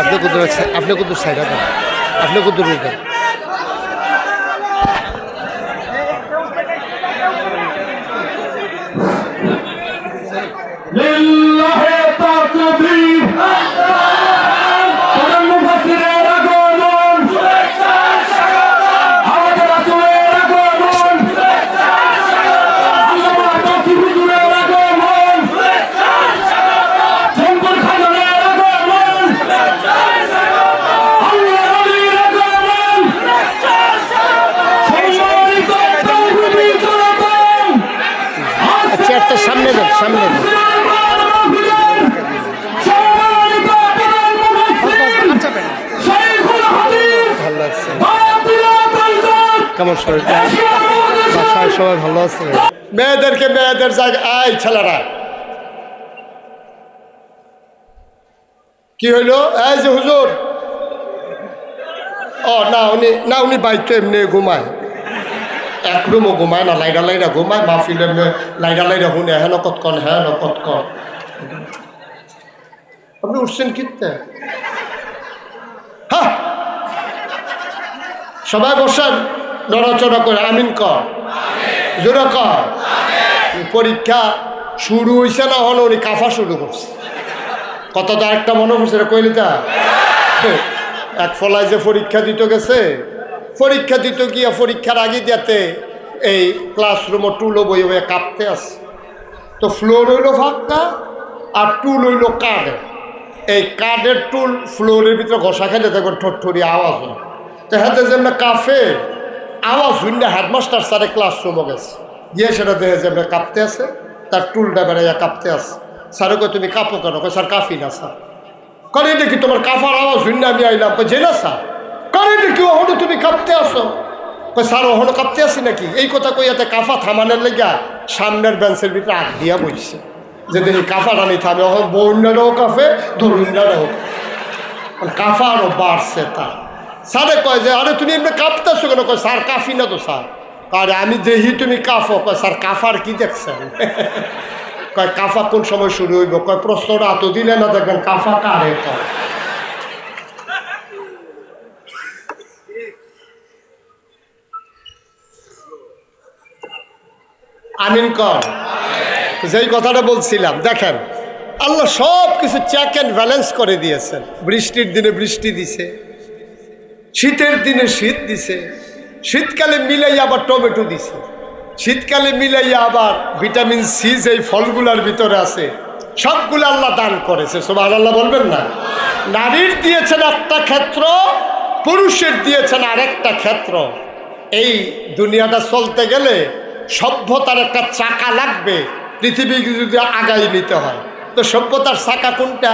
আপনি কুদুর আপনি কুদুর সাইড আপনি আপনি কুদুর কেমন শরীরটা বাসায় সবাই ভালো আছে? মেয়েদেরকে মেয়েদের আয় ছেলেরা। কি হইল? এই যে হুজুর। ও, না, উনি না, উনি বাইতে এমনি ঘুমায়। এক রুমও ঘুমায় না, লাইডা লাইডা ঘুমায়। মাহফিলে লাইডা লাইডা শুনে, হেন কতক্ষণ হেন কতক্ষণ আপনি উঠছেন কিনতে হ্যাঁ সবাই বসেন। নড়াচড়া করে আমিন কর। জোরে কর। পরীক্ষা শুরু হয়েছে না হলো উনি কাফা শুরু করছে। কত তো একটা মনে পড়ছে রে কইলি তা? এক ফলায় যে পরীক্ষা দিতে গেছে পরীক্ষা দিতে গিয়া পরীক্ষার আগে যাতে এই ক্লাসরুমও টুলো বই হয়ে কাঁপতে আসে তো ফ্লোর হইল ফাঁকা আর টুল হইল কাঠের এই কাঠের টুল ফ্লোরের ভিতরে ঘষা খেলে দেখবেন ঠোঁটঠুরি আওয়াজ হয়। তো হাতে যেমন কাফে আওয়াজ শুনলে হেডমাস্টার স্যারে ক্লাসরুমও গেছে। গিয়ে সেটা দেখে যেমন কাঁপতে আছে, তার টুলটা বেড়াইয়া কাঁপতে আছে। স্যারে কই তুমি কাঁপো কেন? কই স্যার কাফি না, স্যার। করে দেখি তোমার কাফার আওয়াজ শুনলে আমি আইলাম। কই যে স্যার। করে দেখি ওহনো তুমি কাঁপতে আসো কই স্যার, ওহনো কাঁপতে আসি নাকি? এই কথা কইয়াতে কাফা থামানোর লেগা সামনের বেঞ্চের ভিতরে আগ দিয়া বইছে। যে দেখি কাফাটা নেই থামে ওখানে বন্যারাও কাফে দরুন্যারাও কাফা আরও বাড়ছে তার। স্যারে কয় যে, আরে তুমি এমনি কাঁপতেছো কেন? কয়, স্যার কাফি না তো, স্যার। আরে, আমি দেখি তুমি কাফো কয়, স্যার কাফার কি দেখছেন? কয় কাফা কোন সময় শুরু হইব? কয়, প্রশ্নটা এত দিলে না দেখবেন কাফা কারে? কয়। আমিন কর যেই কথাটা বলছিলাম, দেখেন, আল্লাহ সব কিছু চেক অ্যান্ড ব্যালেন্স করে দিয়েছেন। বৃষ্টির দিনে বৃষ্টি দিছে। শীতের দিনে শীত দিছে, শীতকালে মিলাইয়া আবার টমেটো দিছে। শীতকালে মিলাইয়া আবার ভিটামিন সি যেই ফলগুলার ভিতরে আছে, সবগুলো আল্লাহ দান করেছে সবাই আল্লাহ বলবেন না? নারীর দিয়েছেন একটা ক্ষেত্র, পুরুষের দিয়েছেন আরেকটা ক্ষেত্র। এই দুনিয়াটা চলতে গেলে সভ্যতার একটা চাকা লাগবে পৃথিবীকে যদি আগাই নিতে হয়। তো সভ্যতার চাকা কোনটা?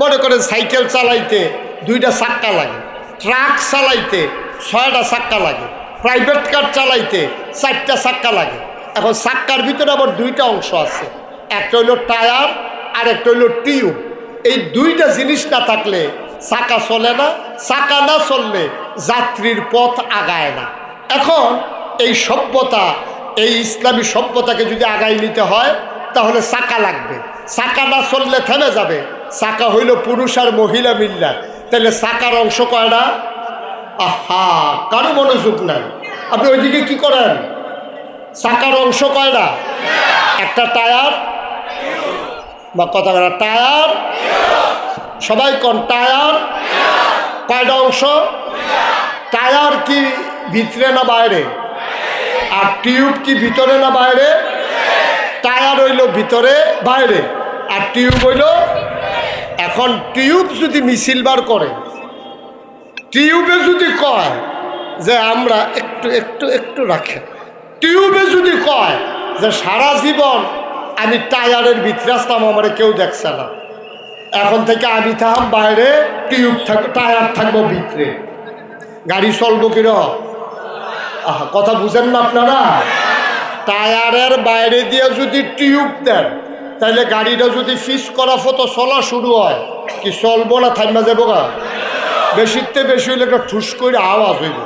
মনে করেন সাইকেল চালাইতে দুইটা চাক্কা লাগে। ট্রাক চালাইতে ছয়টা চাক্কা লাগে প্রাইভেট কার চালাইতে চারটা চাক্কা লাগে। এখন চাক্কার ভিতরে আবার দুইটা অংশ আছে, একটা হইল টায়ার আর একটা হইল টিউব। এই দুইটা জিনিস না থাকলে চাকা চলে না, চাকা না চললে যাত্রীর পথ আগায় না। এখন এই সভ্যতা, এই ইসলামী সভ্যতাকে যদি আগাই নিতে হয়, তাহলে চাকা লাগবে। চাকা না চললে থেমে যাবে। চাকা হইল পুরুষ আর মহিলা মিল্লা। তাহলে চাকার অংশ কয়টা আহা, কারও মনোযোগ নাই। আপনি ওইদিকে কি করেন? চাকার অংশ কয়টা একটা টায়ার। বা কথা কথা টায়ার। সবাই কন টায়ার? কয়টা অংশ? টায়ার কি ভিতরে না বাইরে? আর টিউব কি ভিতরে না বাইরে? টায়ার হইল ভিতরে, বাইরে। আর টিউব হইল এখন টিউব যদি মিছিল বার করে, টিউবে যদি কয় যে আমরা একটু একটু একটু রাখেন, টিউবে যদি কয় যে সারা জীবন আমি টায়ারের ভিতরে আসতাম আমার কেউ দেখছে না, এখন থেকে আমি থাম, বাইরে টিউব থাক, টায়ার থাকব ভিতরে। গাড়ি চলবো আহা, কথা বুঝেন না আপনারা? টায়ারের বাইরে দিয়ে যদি টিউব দেন তাহলে গাড়িটা যদি ফিস করা ফটো চলা শুরু হয়। কি চলবো না থাইমা যাব গা? বেশিতে বেশি হইলে একটা ঠুস করে আওয়াজ হইব।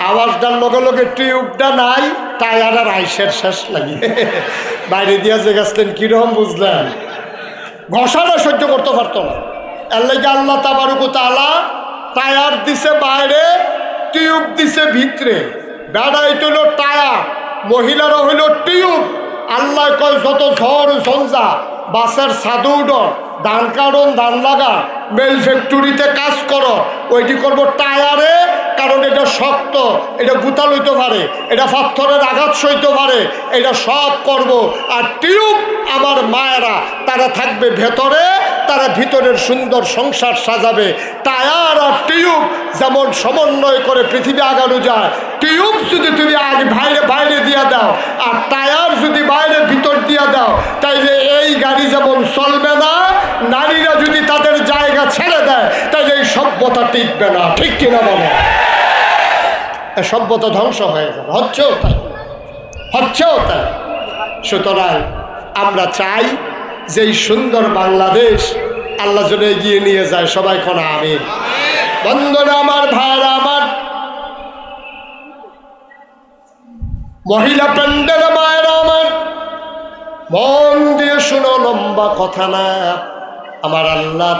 আওয়াজটার লগে লগে টিউবটা নাই টায়ার আর আইসের শেষ লাগে। বাইরে দিয়া যে গেছিলেন, কীরকম বুঝলেন? ঘষাটা সহ্য করতে পারতো না। এর লেগে আল্লাহ তাবারুকু তালা টায়ার দিছে বাইরে, টিউব দিছে ভিতরে। বেড়া এটা হলো টায়ার, মহিলারা হইল টিউব। আল্লাহ কয়, যত ঝড় ঝঞ্ঝা বাসের সাধু উডো ধান কাটন ধান লাগা মেল ফ্যাক্টরিতে কাজ করো, ওইটি করব টায়ারে, কারণ এটা শক্ত, এটা গুতাল হইতে পারে, এটা পাথরের আঘাত সইতে পারে, এটা সব করব। আর টিউব আমার মায়েরা, তারা থাকবে ভেতরে, তারা ভিতরের সুন্দর সংসার সাজাবে। টায়ার আর টিউব যেমন সমন্বয় করে পৃথিবী আগানো যায় টিউব যদি তুমি বাইরে বাইরে দিয়া দাও, আর টায়ার যদি বাইরে ভিতর দিয়া দাও, তাইলে এই গাড়ি যেমন চলবে না, নারীরা যদি তাদের জায়গা ছেড়ে দেয়, তাইলে এই সভ্যতা টিকবে না। ঠিক কিনা বলে? সভ্যতা ধ্বংস হয়ে যাবে হচ্ছেও তাই। হচ্ছেও তাই। সুতরাং আমরা চাই যে এই সুন্দর বাংলাদেশ আল্লাহ যেন এগিয়ে নিয়ে যায়। সবাই কোন আমিন। বন্ধুরা, আমার ভাইরা, আমার মহিলা প্যান্ডেল মায়েরা আমার মন দিয়ে শুনো, লম্বা কথা না। আমার আল্লাহ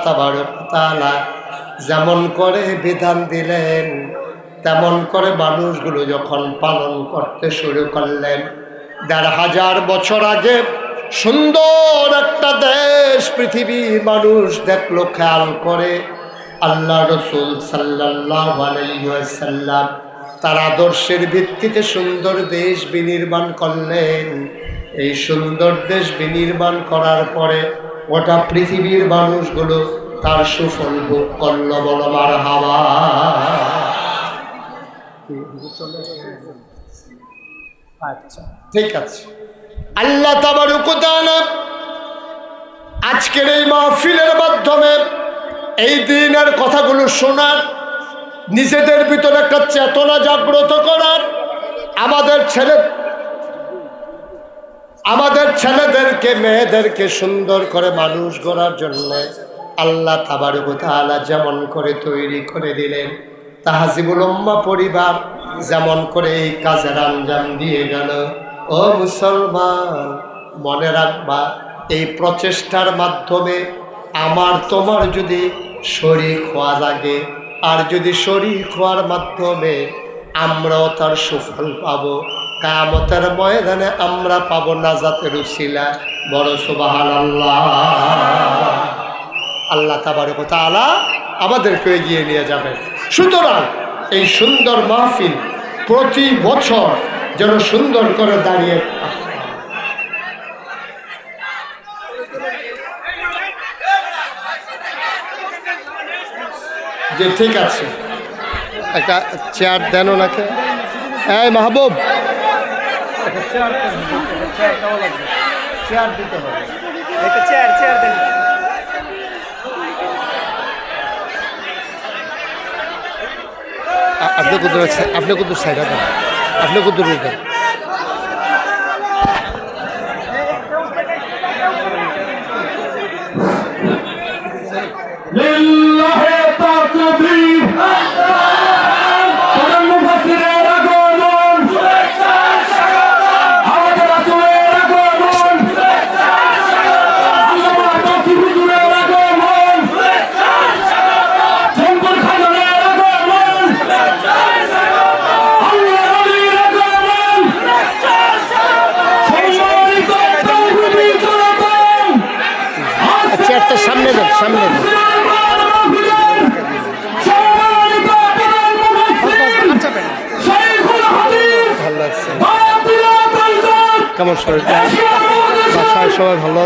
তালা যেমন করে বিধান দিলেন, তেমন করে মানুষগুলো যখন পালন করতে শুরু করলেন। দেড় হাজার বছর আগে সুন্দর একটা দেশ পৃথিবীর মানুষ দেখল, খেয়াল করে আল্লাহ রসুল সাল্লাহ আলাইসাল্লাম তার আদর্শের ভিত্তিতে সুন্দর দেশ বিনির্মাণ করলেন। এই সুন্দর দেশ বিনির্মাণ করার পরে গোটা পৃথিবীর মানুষগুলো তার সুফল ভোগ করল বলো মার হাওয়া আচ্ছা। ঠিক আছে। আল্লাহ তাবার আজকের এই মাহফিলের মাধ্যমে এই দিনের কথাগুলো শোনার নিজেদের ভিতরে একটা চেতনা জাগ্রত করার আমাদের ছেলে আমাদের ছেলেদেরকে, মেয়েদেরকে সুন্দর করে মানুষ গড়ার জন্য আল্লাহ তাবারুকতালা যেমন করে তৈরি করে দিলেন, তাহাজিবুল পরিবার যেমন করে এই কাজের আঞ্জাম দিয়ে গেল। ও মুসলমান, মনে রাখবা, এই প্রচেষ্টার মাধ্যমে আমার তোমার যদি শরীর হওয়া লাগে আর যদি শরীর হওয়ার মাধ্যমে আমরাও তার সুফল পাবো, কামতের ময়দানে আমরা পাবো নাজাতের উসিলা। বড় সুবাহান আল্লাহ আল্লাহ তাবারক তাআলা আমাদেরকে এগিয়ে নিয়ে যাবেন। সুতরাং এই সুন্দর মাহফিল প্রতি বছর যেন সুন্দর করে দাঁড়িয়ে যে ঠিক আছে। একটা চেয়ার দেন ওনাকে। এই মাহবুব। চেয়ার দিতে হবে। একটা চেয়ার চেয়ার দেন। আপনি কুদুর আপনি কুদুর সাইড আপনি কুদুর দেন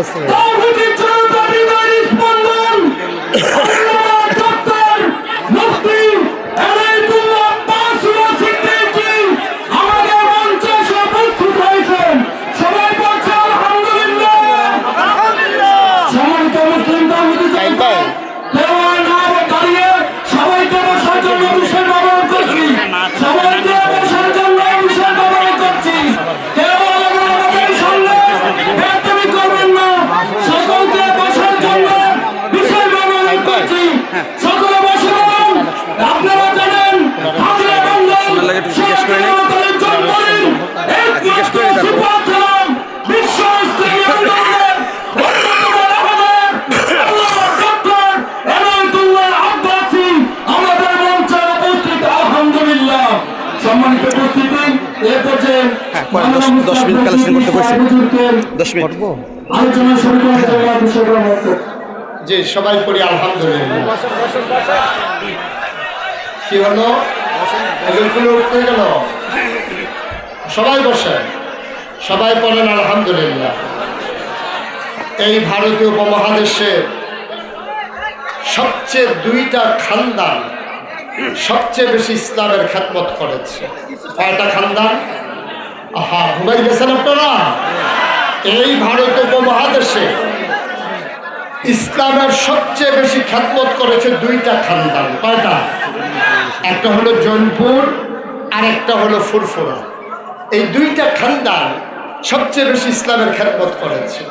সবাই দশ মিনিট। যে সবাই পড়ি আলহামদুলিল্লাহ। কি হলো? উঠতে গেল? সবাই বসে। সবাই পড়েন আলহামদুলিল্লাহ। এই ভারতীয় উপমহাদেশে সবচেয়ে দুইটা খানদান সবচেয়ে বেশি ইসলামের খ্যাতমত করেছে। কয়টা খানদান? আহা ঘুমাই গেছেন আপনারা? এই ভারত উপমহাদেশে ইসলামের সবচেয়ে বেশি খ্যাতমত করেছে দুইটা খানদান, কয়টা? একটা হলো জৌনপুর আর একটা হলো ফুরফুরা। এই দুইটা খানদান সবচেয়ে বেশি ইসলামের খ্যাতমত করেছে।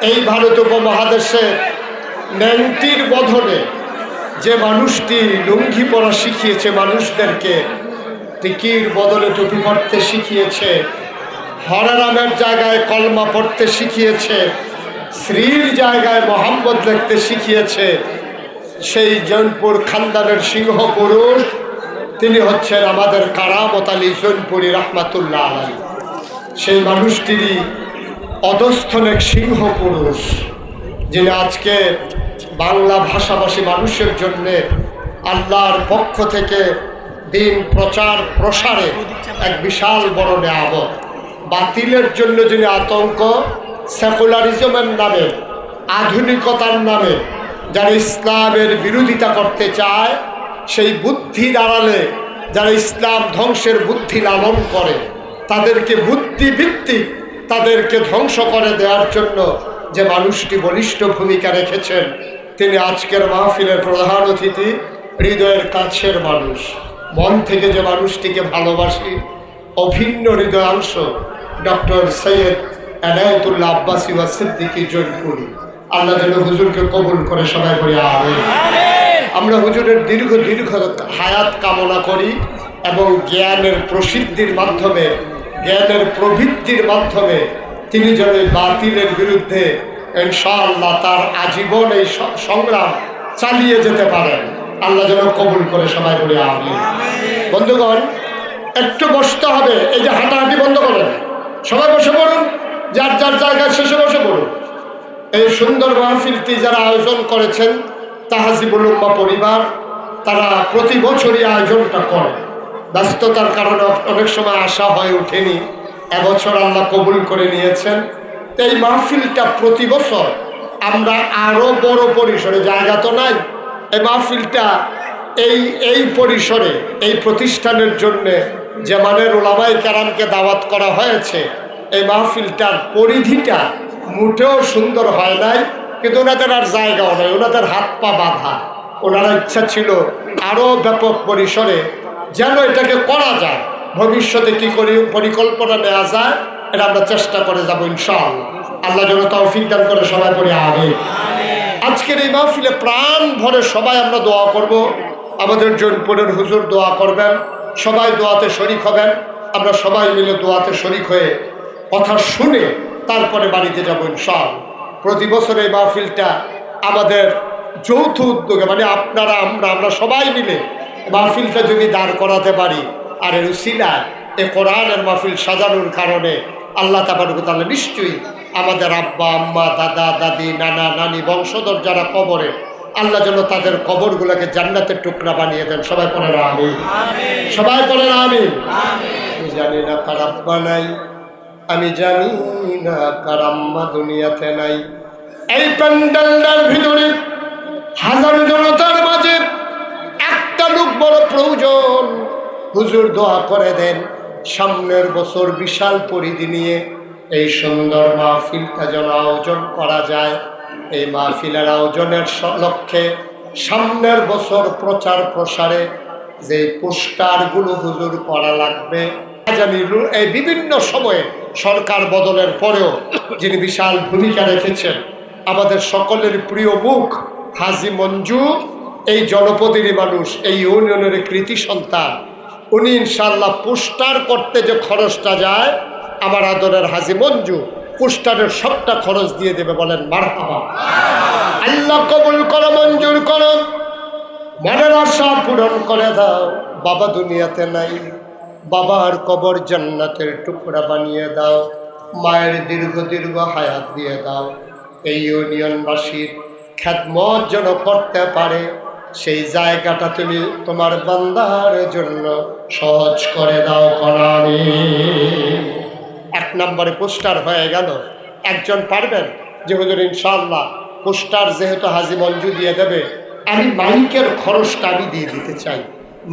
এই ভারত উপমহাদেশে ন্যাংটির বধনে যে মানুষটি লুঙ্গি পরা শিখিয়েছে, মানুষদেরকে টিকির বদলে টুপি পড়তে শিখিয়েছে হরারামের জায়গায় কলমা পড়তে শিখিয়েছে শ্রীর জায়গায় মোহাম্মদ লিখতে শিখিয়েছে। সেই জৈনপুর খানদানের সিংহ পুরুষ, তিনি হচ্ছেন আমাদের কারামত আলী জৌনপুরি রহমাতুল্লাহ আলী সেই মানুষটিরই অধস্থনেক সিংহ পুরুষ, যিনি আজকে বাংলা ভাষাভাষী মানুষের জন্যে আল্লাহর পক্ষ থেকে দিন প্রচার প্রসারে এক বিশাল বড় নেয়ামত। বাতিলের জন্য যিনি আতঙ্ক, সেকুলারিজমের নামে, আধুনিকতার নামে যারা ইসলামের বিরোধিতা করতে চায়, সেই বুদ্ধির দাঁড়ালে যারা ইসলাম ধ্বংসের বুদ্ধি লালন করে, তাদেরকে বুদ্ধিভিত্তিক তাদেরকে ধ্বংস করে দেওয়ার জন্য যে মানুষটি বলিষ্ঠ ভূমিকা রেখেছেন, তিনি আজকের মাহফিলের প্রধান অতিথি, হৃদয়ের কাছের মানুষ। মন থেকে যে মানুষটিকে ভালোবাসি, অভিন্ন হৃদয়াংশ ডক্টর সৈয়দ এনায়তুল্লাহ আব্বাসী ওয়া সিদ্দিকী জৈনপুরি। আল্লাহ যেন হুজুরকে কবুল করে সবাই করে আমিন। আমরা হুজুরের দীর্ঘ দীর্ঘ হায়াত কামনা করি এবং জ্ঞানের প্রসিদ্ধির মাধ্যমে জ্ঞানের প্রবৃত্তির মাধ্যমে তিনি যেন বাতিলের বিরুদ্ধে ইনশাআল্লাহ তার আজীবন এই সংগ্রাম চালিয়ে যেতে পারেন। আল্লাহ যেন কবুল করে সবাই বলে আমি বন্ধুগণ একটু বসতে হবে। এই যে হাঁটাহাঁটি বন্ধ করেন। সবাই বসে পড়ুন, যার যার জায়গায় শেষে বসে পড়ুন। এই সুন্দর মাহফিলটি যারা আয়োজন করেছেন, তাহাজিবুল উম্মা পরিবার, তারা প্রতি বছরই আয়োজনটা করে। ব্যস্ততার কারণে অনেক সময় আশা হয়ে ওঠেনি। এবছর আল্লাহ কবুল করে নিয়েছেন। এই মাহফিলটা প্রতি বছর আমরা আরও বড় পরিসরে, জায়গা তো নাই, এই মাহফিলটা এই এই পরিসরে, এই প্রতিষ্ঠানের জন্যে যে মানের ওলামাই কারামকে দাওয়াত করা হয়েছে, এই মাহফিলটার পরিধিটা মুঠেও সুন্দর হয় নাই, কিন্তু ওনাদের আর জায়গাও নেই, ওনাদের হাত পা বাঁধা। ওনারা ইচ্ছা ছিল আরও ব্যাপক পরিসরে যেন এটাকে করা যায়। ভবিষ্যতে কি করি, পরিকল্পনা নেওয়া যায়, এটা আমরা চেষ্টা করে যাব ইনশাআল্লাহ। আল্লাহ যেন তৌফিক দান করে সবাই করে আগে আজকের এই মাহফিলে প্রাণ ভরে সবাই আমরা দোয়া করব। আমাদের জৈনপুরের হুজুর দোয়া করবেন। সবাই দোয়াতে শরিক হবেন। আমরা সবাই মিলে দোয়াতে শরিক হয়ে কথা শুনে তারপরে বাড়িতে যাব ইনশাল প্রতি বছর এই মাহফিলটা আমাদের যৌথ উদ্যোগে মানে আপনারা, আমরা আমরা সবাই মিলে মাহফিলটা যদি দাঁড় করাতে পারি, আর এর উসিলা এ কোরআনের মাহফিল সাজানোর কারণে আল্লাহ তাবারুক তাহলে নিশ্চয়ই আমাদের আব্বা, আম্মা, দাদা, দাদি, নানা, নানি, বংশধর যারা কবরে আল্লাহ যেন তাদের কবরগুলোকে জান্নাতের টুকরা বানিয়ে দেন। সবাই পড়ে না আমি সবাই পড়ে না আমি আমি জানি না আব্বা নাই আমি জানি না কার আম্মা দুনিয়াতে নাই। এই প্যান্ডেলটার ভিতরে হাজার জনতার মাঝে একটা লোক বড় প্রয়োজন। হুজুর দোয়া করে দেন সামনের বছর বিশাল পরিধি নিয়ে এই সুন্দর মাহফিলটা যেন আয়োজন করা যায়। এই মাহফিলের আয়োজনের লক্ষ্যে সামনের বছর প্রচার প্রসারে যে পোস্টারগুলো হুজুর করা লাগবে এই বিভিন্ন সময়ে সরকার বদলের পরেও যিনি বিশাল ভূমিকা রেখেছেন, আমাদের সকলের প্রিয় মুখ হাজি মঞ্জু, এই জনপদেরই মানুষ, এই ইউনিয়নের কৃতি সন্তান, উনি ইনশাল্লাহ পোস্টার করতে যে খরচটা যায়, আমার আদরের হাজি মঞ্জু পোস্টারের সবটা খরচ দিয়ে দেবে বলেন, মারহাবা। আল্লাহ কবুল করো, মঞ্জুর করো। মনের আশা পূরণ করে দাও। বাবা দুনিয়াতে নাই। বাবার কবর জান্নাতের টুকরা বানিয়ে দাও। মায়ের দীর্ঘ দীর্ঘ হায়াত দিয়ে দাও। এই ইউনিয়নবাসীর খ্যাতমত যেন করতে পারে, সেই জায়গাটা তুমি তোমার বান্দার জন্য সহজ করে দাও করানি এক নম্বরে পোস্টার হয়ে গেল। একজন পারবেন যে হুজুর ইনশাল্লাহ পোস্টার যেহেতু হাজি মঞ্জু দিয়ে দেবে, আমি মাইকের খরচটা আমি দিয়ে দিতে চাই।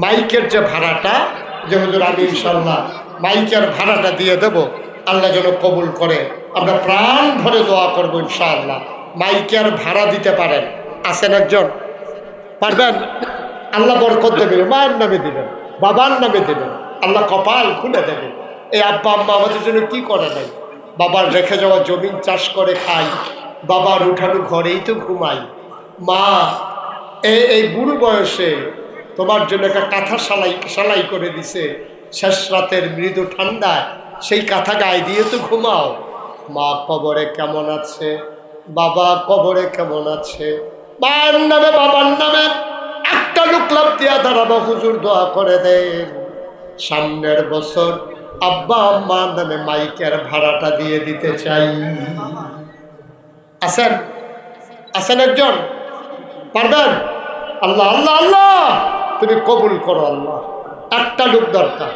মাইকের যে ভাড়াটা, যে হুজুর আমি ইনশাল্লাহ মাইকের ভাড়াটা দিয়ে দেব, আল্লাহ যেন কবুল করে। আমরা প্রাণ ভরে দোয়া করব ইনশাআল্লাহ। মাইকের ভাড়া দিতে পারেন। আছেন একজন? পারবেন? আল্লাহ বরকত দেবেন। মায়ের নামে দিবেন, বাবার নামে দেবেন। আল্লাহ কপাল খুলে দেবেন। এই আব্বা আম্মা আমাদের জন্য কি করে নাই? বাবার রেখে যাওয়া জমিন চাষ করে খাই, বাবার উঠানো ঘরেই তো ঘুমাই। মা এই এই বুড়ো বয়সে তোমার জন্য একটা কাঁথা সালাই সালাই করে দিছে। শেষ রাতের মৃদু ঠান্ডায় সেই কাঁথা গায়ে দিয়ে তো ঘুমাও। মা কবরে কেমন আছে? বাবা কবরে কেমন আছে? মায়ের নামে, বাবার নামে একটা লোক লাভ দিয়া দাঁড়াবো, হুজুর দোয়া করে দেন। সামনের বছর আব্বা আম্মা নামে মাইকের ভাড়াটা দিয়ে দিতে চাই। আছেন? আছেন একজন? পারবেন? আল্লাহ আল্লাহ আল্লাহ! তুমি কবুল করো আল্লাহ। একটা লোক দরকার।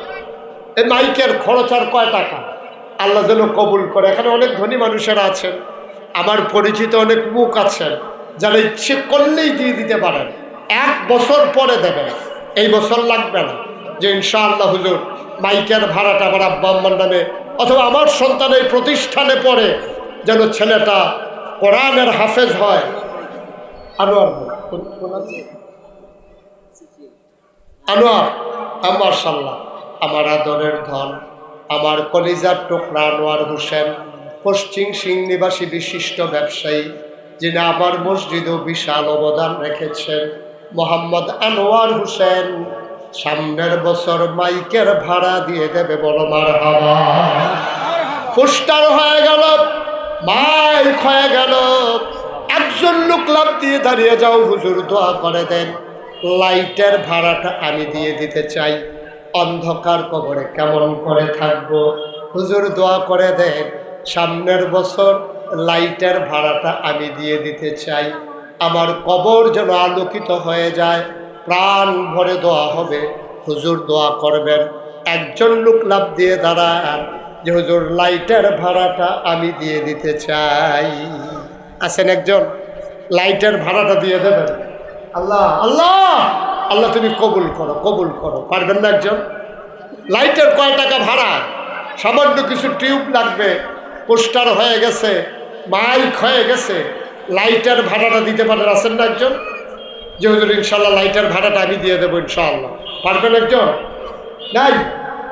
এই মাইকের খরচ আর কয় টাকা? আল্লাহ যেন কবুল করে। এখানে অনেক ধনী মানুষেরা আছেন। আমার পরিচিত অনেক মুখ আছেন, যারা ইচ্ছে করলেই দিয়ে দিতে পারেন। এক বছর পরে দেবেন। এই বছর লাগবে না। যে ইনশাআল্লাহ হুজুর মাইকের ভাড়াটা আমার আব্বা আম্মার নামে অথবা আমার সন্তান এই প্রতিষ্ঠানে পড়ে যেন ছেলেটা কোরআনের হাফেজ হয় আনোয়ার? আনোয়ার আমার সাল্লাহ আমার আদরের ধন, আমার কলিজার টুকরা আনোয়ার হোসেন, পশ্চিম সিং নিবাসী বিশিষ্ট ব্যবসায়ী, যিনি আমার মসজিদও বিশাল অবদান রেখেছেন, মোহাম্মদ আনোয়ার হোসেন সামনের বছর মাইকের ভাড়া দিয়ে দেবে বলো মার হাওয়া হয়ে গেল, মাইক হয়ে গেল। একজন লোক লাভ দিয়ে দাঁড়িয়ে যাও, হুজুর দোয়া করে দেন। লাইটের ভাড়াটা আমি দিয়ে দিতে চাই। অন্ধকার কবরে কেমন করে থাকব? হুজুর দোয়া করে দেন, সামনের বছর লাইটের ভাড়াটা আমি দিয়ে দিতে চাই। আমার কবর যেন আলোকিত হয়ে যায়। প্রাণ ভরে দোয়া হবে, হুজুর দোয়া করবেন। একজন লোক লাভ দিয়ে দাঁড়ান যে হুজুর, লাইটের ভাড়াটা আমি দিয়ে দিতে চাই। আছেন একজন, লাইটের ভাড়াটা দিয়ে দেবেন? আল্লাহ আল্লাহ আল্লাহ তুমি কবুল করো কবুল করো। পারবেন না একজন? লাইটের কয় টাকা ভাড়া? সামান্য কিছু টিউব লাগবে, পোস্টার হয়ে গেছে, মাইক হয়ে গেছে, লাইটের ভাড়াটা দিতে পারেন, আছেন না একজন? যে হুজুর ইনশাল্লাহ লাইটের ভাড়াটা আমি দিয়ে দেবো ইনশাআল্লাহ পারবেন একজন? নাই?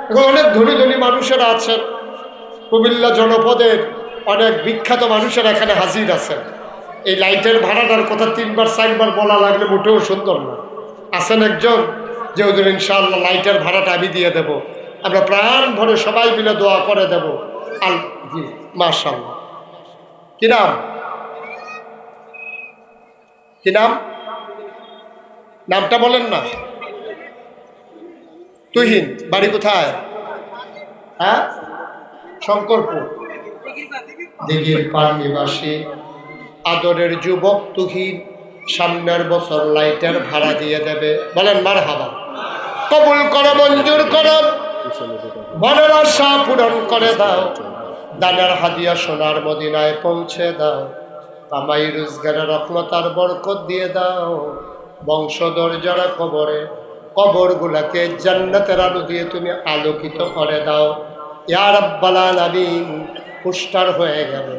এখন অনেক ধনী ধনী মানুষেরা আছেন। কুমিল্লা জনপদের অনেক বিখ্যাত মানুষেরা এখানে হাজির আছেন। এই লাইটের ভাড়াটার কথা তিনবার, চারবার বলা লাগলে মোটেও সুন্দর না। আছেন একজন? যে ওদের ইনশাআল্লাহ লাইটের ভাড়াটা আমি দিয়ে দেব। আমরা প্রাণ ভরে সবাই মিলে দোয়া করে দেব। আল জি মাশাল্লাহ কি নাম? কি নাম? নামটা বলেন না। তুহিন বাড়ি কোথায়? হ্যাঁ? শঙ্করপুর। দিঘির পার নিবাসী আদরের যুবক তুহিন সামনের বছর লাইটের ভাড়া দিয়ে দেবে। বলেন মার হাবা কবুল করো, মঞ্জুর করো। মনের আশা পূরণ করে দাও। দানার হাদিয়া সোনার মদিনায় পৌঁছে দাও। কামাই রোজগারের রকমতার বরকত দিয়ে দাও। বংশধর যারা কবরে, কবরগুলাকে জান্নাতের আলো দিয়ে তুমি আলোকিত করে দাও। ইয়ার আব্বাল আলামিন, পোস্টার হয়ে গেল,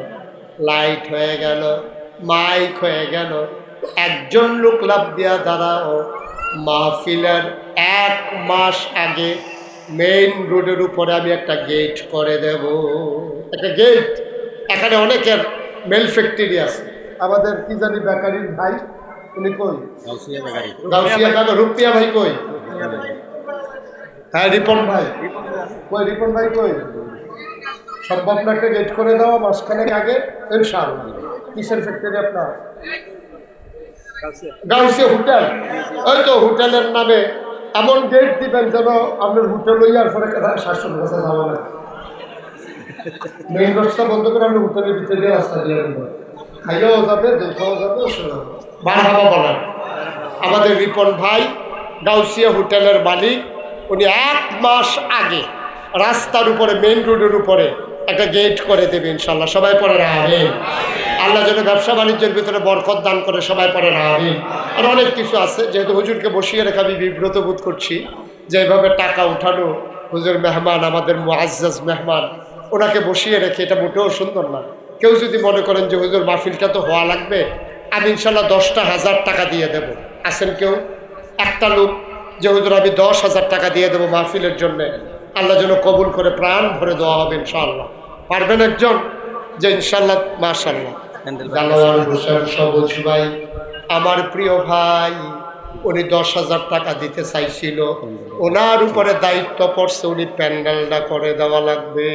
লাইট হয়ে গেল, মাইক হয়ে গেল। একজন লোক লাভ দিয়া দাঁড়াও। মাহফিলের এক মাস আগে মেইন রোডের উপরে আমি একটা গেট করে দেব। একটা গেট? এখানে অনেকের মেল ফ্যাক্টরি আছে। আমাদের কি জানি বেকারির ভাই উনি কই? গাউসিয়া কাকা রুপিয়া ভাই কই? হ্যাঁ রিপন ভাই। কই রিপন ভাই কই? সম্ভব না একটা গেট করে দেওয়া মাসখানেক আগে ইনশাআল্লাহ। কিসের ফ্যাক্টরি আপনার? গাউসিয়া। হোটেল। ওই তো হোটেলের নামে এমন গেট দিবেন যেন আপনার হোটেল লইয়ার পরে শাসন কথা যাব না। মেইন রাস্তা বন্ধ করে আপনি হোটেলের ভিতরে রাস্তা দিয়ে দেবেন খাইয়াও যাবে দেখাও যাবে বার হাবা বলেন। আমাদের রিপন ভাই গাউসিয়া হোটেলের মালিক, উনি এক মাস আগে রাস্তার উপরে মেন রোডের উপরে একটা গেট করে দেবে ইনশাল্লাহ। সবাই পরে না আল্লাহ যেন ব্যবসা বাণিজ্যের ভিতরে বরকত দান করে, সবাই পরে না আমিন। আর অনেক কিছু আছে, যেহেতু হুজুরকে বসিয়ে রেখে আমি বিব্রত বোধ করছি যে এভাবে টাকা উঠানো, হুজুর মেহমান, আমাদের মুআজ্জাজ মেহমান, ওনাকে বসিয়ে রেখে, এটা মোটেও সুন্দর না। কেউ যদি মনে করেন যে, হুজুর মাহফিলটা তো হওয়া লাগবে আমি ইনশাল্লাহ দশটা হাজার টাকা দিয়ে দেব। আছেন কেউ? একটা লোক যে হুজুর আমি দশ হাজার টাকা দিয়ে দেবো মাহফিলের জন্য। আল্লাহ যেন কবুল করে প্রাণ ভরে দেওয়া হবে ইনশাআল্লাহ। পারবেন একজন? যে ইনশাল্লাহ মাশাল্লাহ দালোয়ার হোসেন সবুজ ভাই আমার প্রিয় ভাই উনি দশ হাজার টাকা দিতে চাইছিল। ওনার উপরে দায়িত্ব পড়ছে উনি প্যান্ডেলটা করে দেওয়া লাগবে।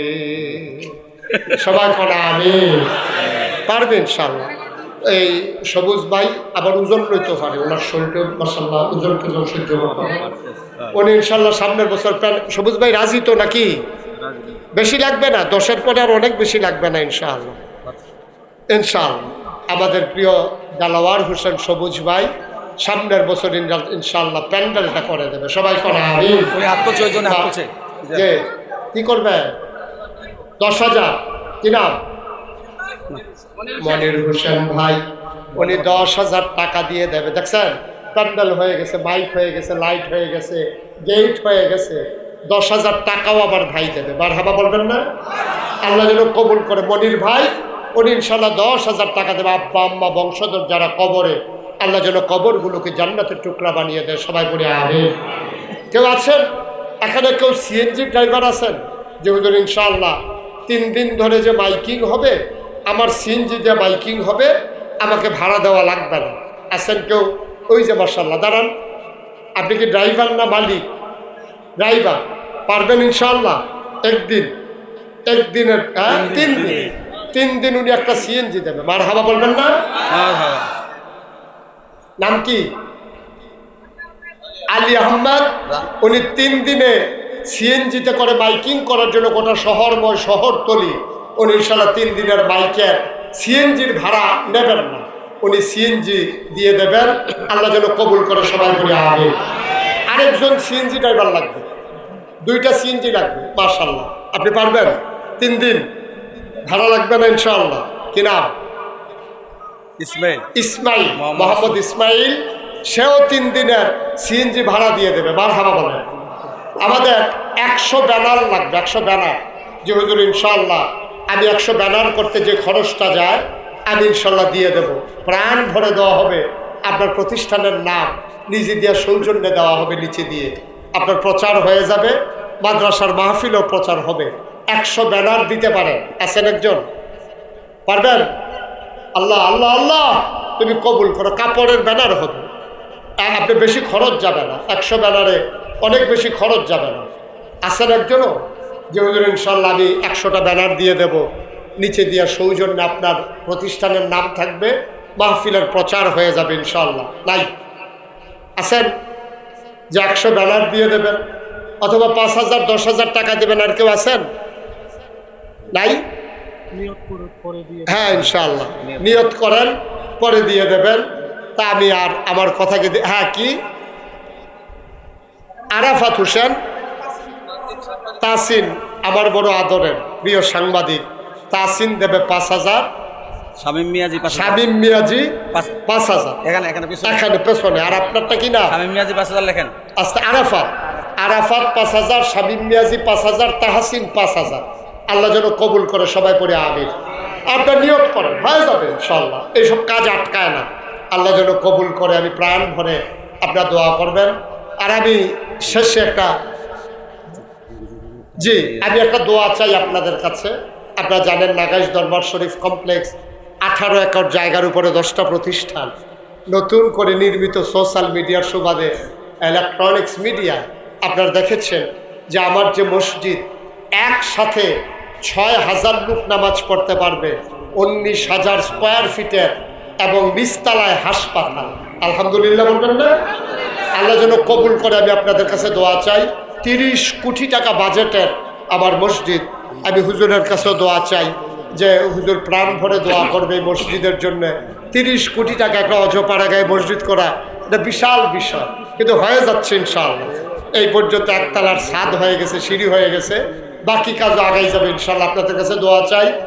সবাই করে আমি পারবেন ইনশাল্লাহ এই সবুজ ভাই আবার ওজন লইতে পারে ওনার শরীরটা মাসাল্লাহ ওজন টুজন সহ্য করতে পারে। উনি ইনশাল্লাহ সামনের বছর প্যান সবুজ ভাই রাজি তো নাকি? বেশি লাগবে না দশের পরে আর অনেক বেশি লাগবে না ইনশাআল্লাহ। ইনশাআল্লাহ। আমাদের প্রিয় দালাওয়ার হোসেন সবুজ ভাই সামনের বছর ইনশাল- ইনশাআল্লাহ প্যান্ডেলটা করে দেবে। সবাই করে যে কি করবে? দশ হাজার। কি নাম? মনির হোসেন ভাই, উনি দশ হাজার টাকা দিয়ে দেবে। দেখছেন? প্যান্ডেল হয়ে গেছে, মাইক হয়ে গেছে, লাইট হয়ে গেছে, গেট হয়ে গেছে। দশ হাজার টাকাও আবার ভাই দেবে। বার হাবা বলবেন না? আল্লাহ যেন কবুল করে। মনির ভাই, উনি ইনশাল্লাহ দশ হাজার টাকা দেবে। আব্বা, আম্মা, বংশধর যারা কবরে, আল্লাহ যেন কবরগুলোকে জান্নাতের টুকরা বানিয়ে দেয়। সবাই বলে আবে কেউ আছেন? এখানে কেউ সিএনজি ড্রাইভার আছেন? যে হুজুর, ইনশাআল্লাহ, তিন দিন ধরে যে মাইকিং হবে আমার সিএনজি যে মাইকিং হবে আমাকে ভাড়া দেওয়া লাগবে না। আছেন কেউ? ওই যে মার্শাল্লাহ দাঁড়ান। আপনি কি ড্রাইভার না মালিক? ড্রাইভার পারবেন ইনশাল্লাহ একদিন একদিনের হ্যাঁ তিন দিন তিন দিন। উনি একটা সিএনজি দেবে। মার হাবা বলবেন না? নাম কি? আলী আহমদ উনি তিন দিনে সিএনজিতে করে বাইকিং করার জন্য গোটা শহরময় শহরতলি উনি ইনশাল্লাহ তিন দিনের বাইকের সিএনজির ভাড়া নেবেন না। উনি সিএনজি দিয়ে দেবেন। আল্লাহ যেন কবুল করে সবাই বলে আগে আরেকজন সিএনজি ড্রাইভার লাগবে। দুইটা সিএনজি লাগবে মার্শাল্লাহ আপনি পারবেন? তিন দিন। ভাড়া লাগবে না ইনশাআল্লাহ। কি নাম? ইসমাইল। ইসমাইল মোহাম্মদ ইসমাইল। সেও তিন দিনের সিএনজি ভাড়া দিয়ে দেবে। বার হাবা বলে আমাদের একশো ব্যানার লাগবে একশো ব্যানার। যে হুজুর ইনশাল্লাহ আমি একশো ব্যানার করতে যে খরচটা যায়, আমি ইনশাল্লাহ দিয়ে দেব। প্রাণ ভরে দেওয়া হবে। আপনার প্রতিষ্ঠানের নাম নিজে দিয়ে সৌজন্যে দেওয়া হবে নিচে দিয়ে। আপনার প্রচার হয়ে যাবে, মাদ্রাসার মাহফিলও প্রচার হবে। একশো ব্যানার দিতে পারেন। আছেন একজন? পারবেন? আল্লাহ আল্লাহ আল্লাহ! তুমি কবুল করো, কাপড়ের ব্যানার হবে। আপনি বেশি খরচ যাবে না। একশো ব্যানারে অনেক বেশি খরচ যাবে না। আসেন একজনও? যে হুজুর ইনশাল্লাহ আমি একশোটা ব্যানার দিয়ে দেব। নিচে দিয়ে সৌজন্যে আপনার প্রতিষ্ঠানের নাম থাকবে। মাহফিলের প্রচার হয়ে যাবে ইনশাল্লাহ। নাই। আসেন যে একশো ব্যানার দিয়ে দেবেন। অথবা পাঁচ হাজার দশ হাজার টাকা দেবেন আর কেউ আছেন? নাই? হ্যাঁ ইনশাল্লাহ। নিয়ত করেন পরে দিয়ে দেবেন। তা আমি আর আমার কথাকে হ্যাঁ কি? আরাফাত হোসেন তাসিন আমার বড় আদরের প্রিয় সাংবাদিক। তাসিন দেবে পাঁচ হাজার। শামিম মিয়াজি হাজার। মিয়াজি পাঁচ হাজার। এখানে এখানে পিছনে। এখানে পেছনে। আর আপনারটা কি না? শামিম মিয়াজি পাঁচ হাজার লেখেন। আস্তে আরাফাত। আরাফাত পাঁচ হাজার শামিম মিয়াজি পাঁচ হাজার তাহাসিন পাঁচ হাজার। আল্লাহ যেন কবুল করে সবাই পড়ে আমির আপনার নিয়োগ করেন হয়ে যাবে ইনশাল্লাহ এইসব কাজ আটকায় না। আল্লাহ যেন কবুল করে আমি প্রাণ ভরে আপনার দোয়া করবেন। আর আমি শেষে একটা জি। আমি একটা দোয়া চাই আপনাদের কাছে। আপনারা জানেন নাগাইশ দরবার শরীফ কমপ্লেক্স আঠারো একর জায়গার উপরে দশটা প্রতিষ্ঠান। নতুন করে নির্মিত সোশ্যাল মিডিয়ার সুবাদে ইলেকট্রনিক্স মিডিয়া আপনারা দেখেছেন যে আমার যে মসজিদ, একসাথে ছয় হাজার লোক নামাজ পড়তে পারবে, উনিশ হাজার স্কোয়ার ফিটের এবং নিস্তালায় হাসপাতাল। আলহামদুলিল্লাহ বলবেন না? আল্লাহ যেন কবুল করে আমি আপনাদের কাছে দোয়া চাই। তিরিশ কোটি টাকা বাজেটের আমার মসজিদ। আমি হুজুরের কাছেও দোয়া চাই যে হুজুর প্রাণ ভরে দোয়া করবে মসজিদের জন্য। তিরিশ কোটি টাকা একটা অজপাড়া গায়ে মসজিদ করা, এটা বিশাল বিষয়। কিন্তু হয়ে যাচ্ছে ইনশাআল্লাহ। এই পর্যন্ত একতলার স্বাদ হয়ে গেছে, সিঁড়ি হয়ে গেছে। বাকি কাজ আগাই যাবে ইনশাল্লাহ আপনাদের কাছে দোয়া চাই।